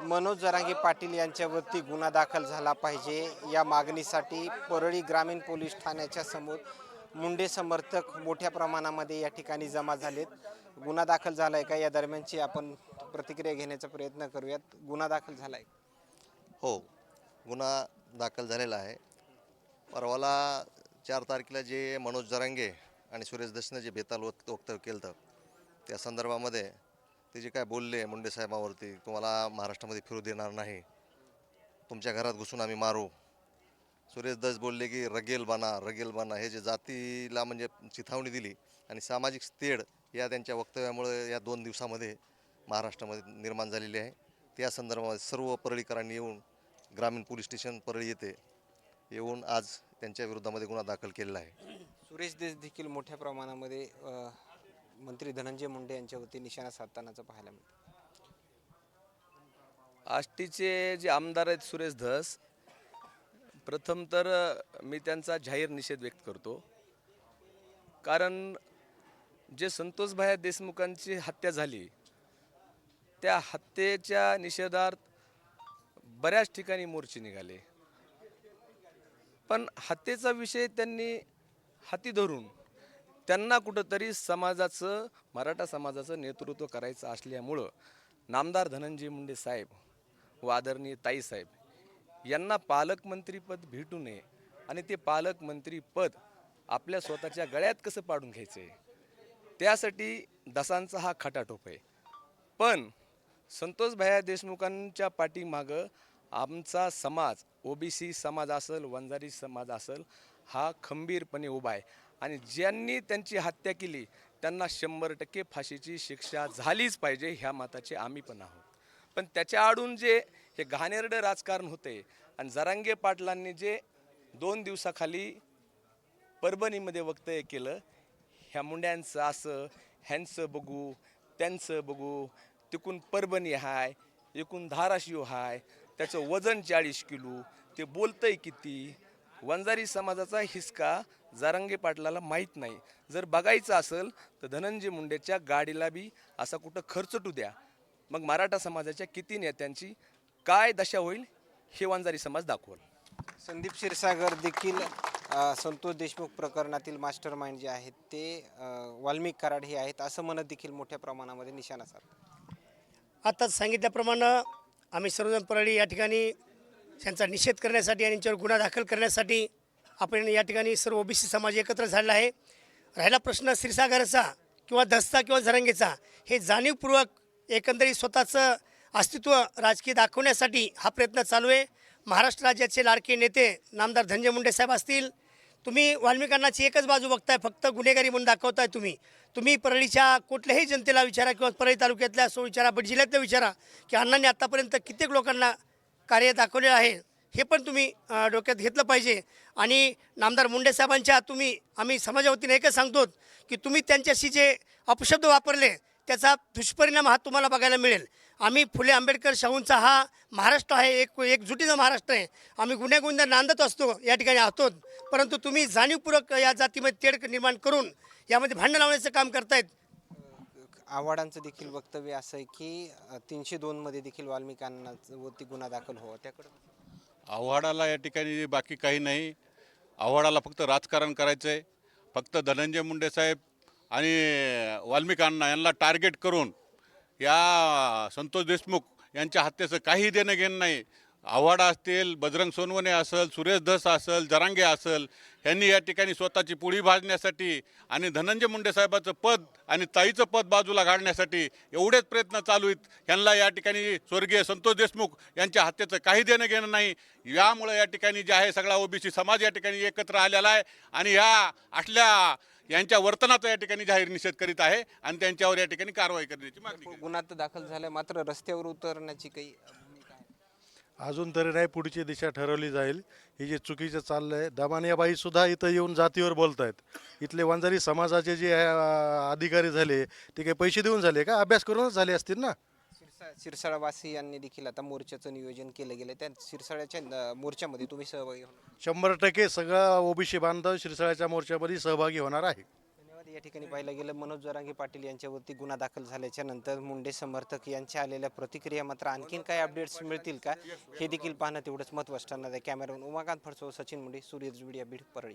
मनोज जरांगे पाटील यांच्यावरती गुन्हा दाखल झाला पाहिजे. या मागणीसाठी परळी ग्रामीण पोलीस ठाण्याच्या समोर मुंडे समर्थक मोठ्या प्रमाणामध्ये या ठिकाणी जमा झालेत. गुन्हा दाखल झाला आहे का? या दरम्यानची आपण प्रतिक्रिया घेण्याचा प्रयत्न करूयात. गुन्हा दाखल झाला आहे हो गुन्हा दाखल झालेला आहे. परवाला चार तारखेला जे मनोज जरांगे आणि सुरेश दशनं जे बेताल वक्त वक्तव्य केलं त्या संदर्भामध्ये ते जे काय बोलले मुंडे साहेबावरती तुम्हाला महाराष्ट्रामध्ये फिरू देणार नाही. तुमच्या घरात घुसून आम्ही मारू. सुरेश दस बोलले की रगेल बना रगेल बना. हे जे जातीला म्हणजे चिथावणी दिली आणि सामाजिक तेढ या त्यांच्या वक्तव्यामुळे या दोन दिवसामध्ये महाराष्ट्रामध्ये निर्माण झालेली आहे. त्या संदर्भात सर्व परळीकरांनी येऊन ग्रामीण पोलीस स्टेशन परळी येथे येऊन आज त्यांच्या विरोधामध्ये गुन्हा दाखल केलेला आहे. सुरेश देश देखील मोठ्या प्रमाणामध्ये मंत्री धनंजय मुंडे यांच्यावरती निशाणा साधतानाचं पाहायला मिळतं. आष्टीचे जे आमदार आहेत सुरेश धस प्रथम तर मी त्यांचा जाहीर निषेध व्यक्त करतो. कारण जे संतोषभाया देशमुखांची हत्या झाली त्या हत्येच्या निषेधार्थ बऱ्याच ठिकाणी मोर्चे निघाले. पण हत्येचा विषय त्यांनी हाती धरून त्यांना कुठंतरी समाजाचं मराठा समाजाचं नेतृत्व करायचं असल्यामुळं नामदार धनंजय मुंडे साहेब व आदरणीय ताईसाहेब यांना पालकमंत्रीपद भेटू नये आणि ते पालकमंत्रीपद आपल्या स्वतःच्या गळ्यात कसं पाडून घ्यायचं? आहे त्यासाठी दसांचा हा खटाटोप आहे. पण संतोष भैया देशमुखांच्या पाठीमागं आमचा समाज ओबीसी समाज असेल वंजारी समाज असेल हा खंबीरपणे उभा आहे. आणि ज्यांनी त्यांची हत्या केली त्यांना शंभर टक्के फाशीची शिक्षा झालीच पाहिजे ह्या मताचे आम्ही पण आहोत. पण त्याच्या आडून जे हे घाणेरडं राजकारण होते आणि जरांगे पाटलांनी जे दोन दिवसाखाली परभणीमध्ये वक्तव्य केलं ह्या मुंड्यांचं असं ह्यांचं बघू त्यांचं बघू तिकून परभणी हाय एकूण धाराशिव हाय त्याचं वजन चाळीस किलो ते बोलतंय किती वंजारी समाजाचा हिसका जारंगे पाटलाला माहीत नाही. जर बघायचं असेल तर धनंजय मुंडेच्या गाडीला बी असा कुठं खर्चटू द्या. मग मराठा समाजाच्या किती नेत्यांची काय दशा होईल हे वंजारी समाज दाखवल. संदीप क्षीरसागर देखील संतोष देशमुख प्रकरणातील मास्टर माइंड जे आहेत ते वाल्मिक कराड हे आहेत असं म्हणत देखील मोठ्या प्रमाणामध्ये निशाणा साधतात आत्ताच सांगितल्याप्रमाणे आम्ही सर्वजण परळी या ठिकाणी त्यांचा निषेध करण्यासाठी आणि यांच्यावर गुन्हा दाखल करण्यासाठी आपण या ठिकाणी सर्व ओबीसी समाज एकत्र झालेला आहे. राहिला प्रश्न श्रीसागरचा किंवा दस्ता किंवा झरंगेचा हे जाणीवपूर्वक एकंदरीत स्वतःचं अस्तित्व राजकीय दाखवण्यासाठी हा प्रयत्न चालू आहे. महाराष्ट्र राज्याचे लाडके नेते नामदार धनंजय मुंडे साहेब असतील. तुम्ही वाल्मिकांनाची एकच बाजू बघताय फक्त गुन्हेगारी म्हणून दाखवताय तुम्ही. तुम्ही परळीच्या कुठल्याही जनतेला विचारा किंवा परळी तालुक्यातल्या सो विचारा बट जिल्ह्यातल्या विचारा की अण्णांनी आत्तापर्यंत कित्येक लोकांना कार्य दाखवलेलं आहे हे पण तुम्ही डोक्यात घेतलं पाहिजे. आणि नामदार मुंडे साहेबांच्या तुम्ही आम्ही समाजा वतीने एकच सांगतो की तुम्ही त्यांच्याशी जे अपशब्द वापरले त्याचा दुष्परिणाम हा तुम्हाला बघायला मिळेल. आम्ही फुले आंबेडकर शाहूंचा हा महाराष्ट्र आहे एक एकजुटीचा महाराष्ट्र आहे. आम्ही गुन्हेगुंदा नांदत असतो या ठिकाणी आहोत. परंतु तुम्ही जाणीवपूर्वक या जातीमध्ये तेढ निर्माण करून यामध्ये भांडण लावण्याचं काम करतायत. आव्हाडांचं देखील वक्तव्य असं आहे की तीनशे दोनमध्ये देखील वाल्मिकांना वरती गुन्हा दाखल व्हावा त्याकडं? आव्हाडाला या ठिकाणी बाकी काही नाही. आव्हाडाला फक्त राजकारण करायचं आहे फक्त धनंजय मुंडे साहेब आणि वाल्मिकांना यांना टार्गेट करून या संतोष देशमुख यांच्या हत्येचं काही देणं घेणं नाही. आव्हाड असतील बजरंग सोनवणे असेल सुरेश धस असेल जरांगे असेल यांनी या ठिकाणी स्वतःची पुढी भाजण्यासाठी आणि धनंजय मुंडे साहेबाचं पद आणि ताईचं पद बाजूला काढण्यासाठी एवढेच प्रयत्न चालू आहेत. यांना या ठिकाणी स्वर्गीय संतोष देशमुख यांच्या हत्येचं काही देणं घेणं नाही. यामुळं या ठिकाणी जे आहे सगळा ओबीसी समाज या ठिकाणी एकत्र आलेला आहे आणि या असल्या यांच्या वर्तनाचा या ठिकाणी जाहीर निषेध करीत आहे आणि त्यांच्यावर या ठिकाणी कारवाई करण्याची मागणी गुन्हा दाखल झालाय मात्र रस्त्यावर उतरण्याची काही आहे अजून तरी नाही पुढची दिशा ठरवली जाईल. हे जे चुकीचं चाललंय दमानियाबाई सुद्धा इथं येऊन जातीवर बोलत आहेत इथले वंजारी समाजाचे जे अं, अधिकारी झाले ते काही पैसे देऊन झाले का? अभ्यास करूनच झाले असतील ना? शिरसाळ शिरसाळवासी यांनी देखील आता मोर्चाचं नियोजन केलं गेलं त्या शिरसाळ्याच्या मोर्चामध्ये तुम्ही सहभागी होणार? शंभर टक्के सगळा ओबीसी बांधव शिरसाळ्याच्या मोर्चामध्ये सहभागी होणार आहे. तर या ठिकाणी पाहायला गेलं मनोज जोरांगे पाटील यांच्यावरती गुन्हा दाखल झाल्याच्यानंतर मुंडे समर्थक यांच्या आलेल्या प्रतिक्रिया मात्र आणखीन काय अपडेट्स मिळतील का हे देखील पाहणं तेवढंच महत्त्वाचं ठरणार आहे. कॅमेरामन उमाकांत फडसो सचिन मुंडे सूर्यज मीडिया बीड परळी.